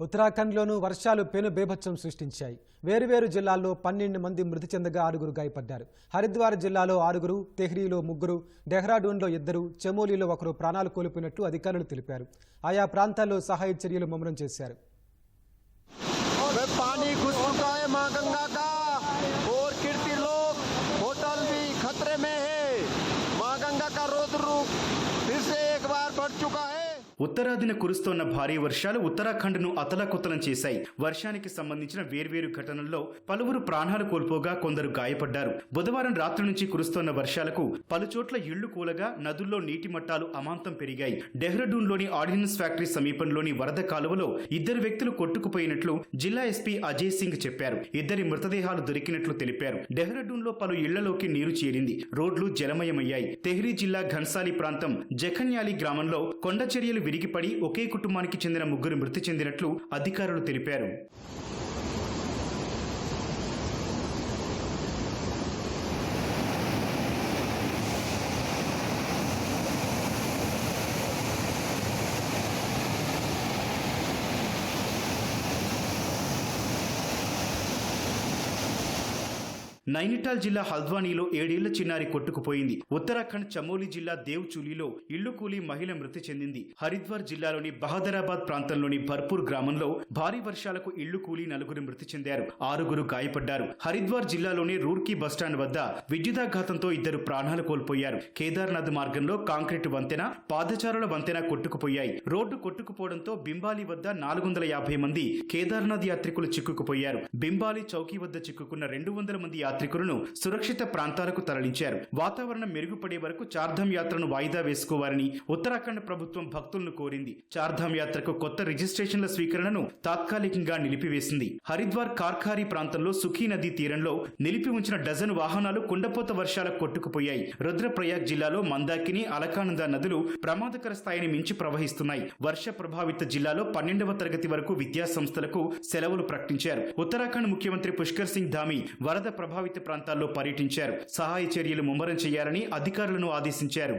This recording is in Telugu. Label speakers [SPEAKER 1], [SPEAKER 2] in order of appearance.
[SPEAKER 1] ఉత్తరాఖండ్లోనూ వర్షాలు పెను బేభత్సం సృష్టించాయి వేరువేరు జిల్లాల్లో పన్నెండు మంది మృతి చెందగా ఆరుగురు గాయపడ్డారు హరిద్వార్ జిల్లాలో ఆరుగురు తెహ్రీలో ముగ్గురు డెహ్రాడూన్లో ఇద్దరు చమోలీలో ఒకరు ప్రాణాలు కోల్పోయినట్లు అధికారులు తెలిపారు ఆయా ప్రాంతాల్లో సహాయ చర్యలు ముమ్మరం చేశారు
[SPEAKER 2] वे पानी घुस चुका है माँ गंगा का और कीर्ति लोक होटल भी खतरे में है माँ गंगा का रौद्र रूप फिर से एक बार बढ़ चुका है
[SPEAKER 3] ఉత్తరాదిన కురుస్తోన్న భారీ వర్షాలు ఉత్తరాఖండ్ను అతలకుతలం చేశాయి. వర్షానికి సంబంధించిన వేర్వేరు ఘటనల్లో పలువురు ప్రాణాలు కోల్పోగా కొందరు గాయపడ్డారు. బుధవారం రాత్రి నుంచి కురుస్తోన్న వర్షాలకు పలుచోట్ల ఇళ్ళు కూలగా నదుల్లో నీటి మట్టాలు అమాంతం పెరిగాయి. డెహ్రాడూన్లోని ఆర్డినెన్స్ ఫ్యాక్టరీ సమీపంలోని వరద కాలువలో ఇద్దరు వ్యక్తులు కొట్టుకుపోయినట్లు జిల్లా ఎస్పీ అజయ్ సింగ్ చెప్పారు. ఇద్దరి మృతదేహాలు దొరికినట్లు తెలిపారు. డెహ్రాడూన్లో పలు ఇళ్ళలోకి నీరు చేరింది. రోడ్లు జలమయమయ్యాయి. తెహ్రీ జిల్లా ఘన్సాలి ప్రాంతం జఖన్యాలి గ్రామంలో కొండ చర్యలు విరిగిపడి ఒకే కుటుంబానికి చెందిన ముగ్గురు మృతి చెందినట్లు అధికారులు తెలిపారు. నైనిటాల్ జిల్లా హల్ద్వానీలో ఏడేళ్ళ చిన్నారి కొట్టుకుపోయింది. ఉత్తరాఖండ్ చమోలి జిల్లా దేవ్చూలిలో ఇళ్ళు కూలి మహిళ మృతి చెందింది. హరిద్వార్ జిల్లాలోని బహదరాబాద్ ప్రాంతంలోని భర్పూర్ గ్రామంలో భారీ వర్షాలకు ఇళ్ళు కూలి నలుగురు మృతి చెందారు. ఆరుగురు గాయపడ్డారు. హరిద్వార్ జిల్లాలోని రూర్కీ బస్టాండ్ వద్ద విద్యుదాఘాతంతో ఇద్దరు ప్రాణాలు కోల్పోయారు. కేదార్నాథ్ మార్గంలో కాంక్రీట్ వంతెన పాదచారుల వంతెన కొట్టుకుపోయాయి. రోడ్డు కొట్టుకుపోవడంతో బింబాలి వద్ద నాలుగు వందల యాభై మంది కేదార్నాథ్ యాత్రికులు చిక్కుకుపోయారు. బింబాలి చౌకీ వద్ద చిక్కుకున్న రెండు వందల మంది యాత్రికులను సురక్షిత ప్రాంతాలకు తరలించారు. వాతావరణం మెరుగుపడే వరకు చార్ధామ్ యాత్రను వాయిదా వేసుకోవాలని ఉత్తరాఖండ్ ప్రభుత్వం భక్తులను కోరింది. చార్ధామ్ యాత్రకు కొత్త రిజిస్ట్రేషన్ల స్వీకరణను తాత్కాలికంగా నిలిపివేసింది. హరిద్వార్ కార్ఖారీ ప్రాంతంలో సుఖీ నదీ తీరంలో నిలిపి ఉంచిన డజన్ వాహనాలు కుండపోత వర్షాలకు కొట్టుకుపోయాయి. రుద్రప్రయాగ్ జిల్లాలో మందాకిని అలకానంద నదులు ప్రమాదకర స్థాయిని మించి ప్రవహిస్తున్నాయి. వర్ష ప్రభావిత జిల్లాలో పన్నెండవ తరగతి వరకు విద్యా సంస్థలకు సెలవులు ప్రకటించారు. ఉత్తరాఖండ్ ముఖ్యమంత్రి పుష్కర్ సింగ్ ధామి వరద ప్రభావిత ప్రాంతాల్లో పర్యటించారు. సహాయ చర్యలు ముమ్మరం చేయాలని అధికారులను ఆదేశించారు.